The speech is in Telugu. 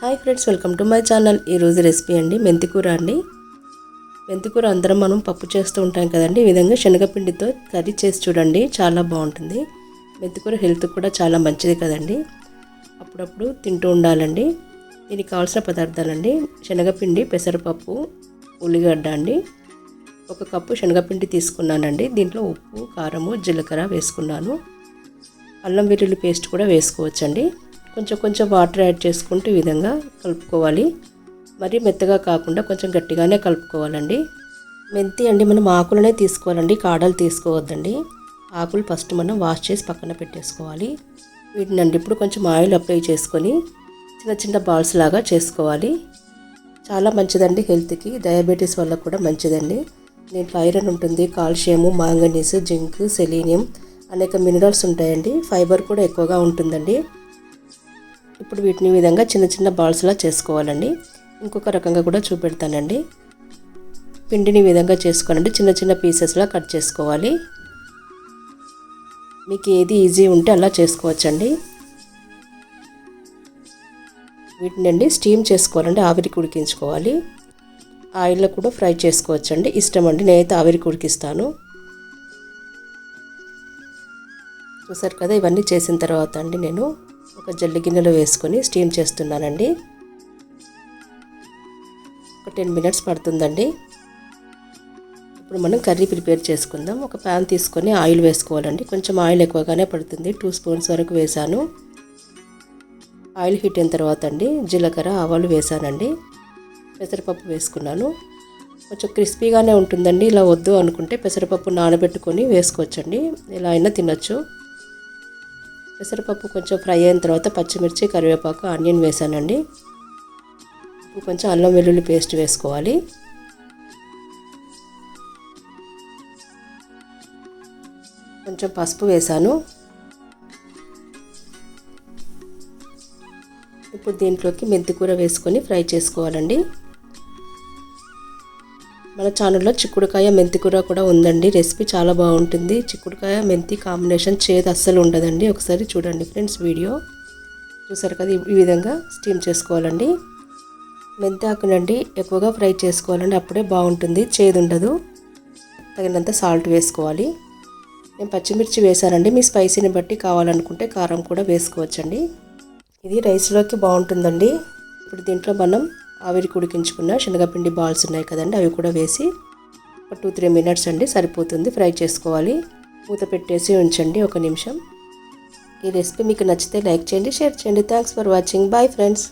Hi friends welcome to my channel. ఈరోజు రెసిపీ అండి మెంతికూర అండి. మెంతికూర అందరం మనం పప్పు చేస్తూ ఉంటాం కదండి. ఈ విధంగా శనగపిండితో కర్రీ చేసి చూడండి చాలా బాగుంటుంది. మెంతికూర హెల్త్ కూడా చాలా మంచిది కదండి. అప్పుడప్పుడు తింటూ ఉండాలండి. దీనికి కావాల్సిన పదార్థాలండి శనగపిండి పెసరపప్పు ఉల్లిగడ్డ అండి. ఒక కప్పు శనగపిండి తీసుకున్నానండి. దీంట్లో ఉప్పు కారము జీలకర్ర వేసుకున్నాను. అల్లం వెల్లుల్లి పేస్ట్ కూడా వేసుకోవచ్చండి. కొంచెం కొంచెం వాటర్ యాడ్ చేసుకుంటూ ఈ విధంగా కలుపుకోవాలి. మరీ మెత్తగా కాకుండా కొంచెం గట్టిగానే కలుపుకోవాలండి. మెంతి అండి మనం ఆకులనే తీసుకోవాలండి కాడలు తీసుకోవద్దండి. ఆకులు ఫస్ట్ మనం వాష్ చేసి పక్కన పెట్టేసుకోవాలి. వీటిని అండి ఇప్పుడు కొంచెం ఆయిల్ అప్లై చేసుకొని చిన్న చిన్న బాల్స్ లాగా చేసుకోవాలి. చాలా మంచిదండి హెల్త్కి. డయాబెటీస్ వల్ల కూడా మంచిదండి. దీంట్లో ఐరన్ ఉంటుంది కాల్షియము మాంగనీస్ జింక్ సెలీనియం అనేక మినరల్స్ ఉంటాయండి. ఫైబర్ కూడా ఎక్కువగా ఉంటుందండి. ఇప్పుడు వీటిని విధంగా చిన్న చిన్న బాల్స్లా చేసుకోవాలండి. ఇంకొక రకంగా కూడా చూపెడతానండి. పిండిని విధంగా చేసుకోనండి. చిన్న చిన్న పీసెస్లా కట్ చేసుకోవాలి. మీకు ఏది ఈజీ ఉంటే అలా చేసుకోవచ్చండి. వీటిని అండి స్టీమ్ చేసుకోవాలండి. ఆవిరికి ఉడికించుకోవాలి. ఆయిల్లో కూడా ఫ్రై చేసుకోవచ్చండి. ఇష్టం అండి. నేనైతే ఆవిరికి ఉడికిస్తాను. చూసారు కదా ఇవన్నీ చేసిన తర్వాత అండి నేను ఒక జల్లి గిన్నెలో వేసుకొని స్టీమ్ చేస్తున్నానండి. ఒక టెన్ మినిట్స్ పడుతుందండి. ఇప్పుడు మనం కర్రీ ప్రిపేర్ చేసుకుందాం. ఒక ప్యాన్ తీసుకొని ఆయిల్ వేసుకోవాలండి. కొంచెం ఆయిల్ ఎక్కువగానే పడుతుంది. టూ స్పూన్స్ వరకు వేసాను. ఆయిల్ హీట్ అయిన తర్వాత అండి జీలకర్ర ఆవాలు వేసానండి. పెసరపప్పు వేసుకున్నాను. కొంచెం క్రిస్పీగానే ఉంటుందండి. ఇలా వద్దు అనుకుంటే పెసరపప్పు నానబెట్టుకొని వేసుకోవచ్చండి. ఇలా అయినా తినొచ్చు. పెసరపప్పు కొంచెం ఫ్రై అయిన తర్వాత పచ్చిమిర్చి కరివేపాకు ఆనియన్ వేసానండి. కొంచెం అల్లం వెల్లుల్లి పేస్ట్ వేసుకోవాలి. కొంచెం పసుపు వేసాను. ఇప్పుడు దీంట్లోకి మెంతికూర వేసుకొని ఫ్రై చేసుకోవాలండి. మన ఛానల్లో చిక్కుడుకాయ మెంతి కూర కూడా ఉందండి. రెసిపీ చాలా బాగుంటుంది. చిక్కుడుకాయ మెంతి కాంబినేషన్ చేదు అస్సలు ఉండదండి. ఒకసారి చూడండి ఫ్రెండ్స్ వీడియో చూసారు కదా ఈ విధంగా స్టీమ్ చేసుకోవాలండి. మెంతి ఆకునండి ఎక్కువగా ఫ్రై చేసుకోవాలండి. అప్పుడే బాగుంటుంది చేదు ఉండదు. తగినంత సాల్ట్ వేసుకోవాలి. నేను పచ్చిమిర్చి వేశానండి మీ స్పైసీని బట్టి కావాలనుకుంటే కారం కూడా వేసుకోవచ్చండి. ఇది రైస్లోకి బాగుంటుందండి. ఇప్పుడు దీంట్లో మనం ఆవిరి ఉడికించుకున్న శనగపిండి బాల్స్ ఉన్నాయి కదండి అవి కూడా వేసి ఒక టూ త్రీ మినిట్స్ అండి సరిపోతుంది. ఫ్రై చేసుకోవాలి. మూత పెట్టేసి ఉంచండి ఒక నిమిషం. ఈ రెసిపీ మీకు నచ్చితే లైక్ చేయండి షేర్ చేయండి. Thanks for watching bye friends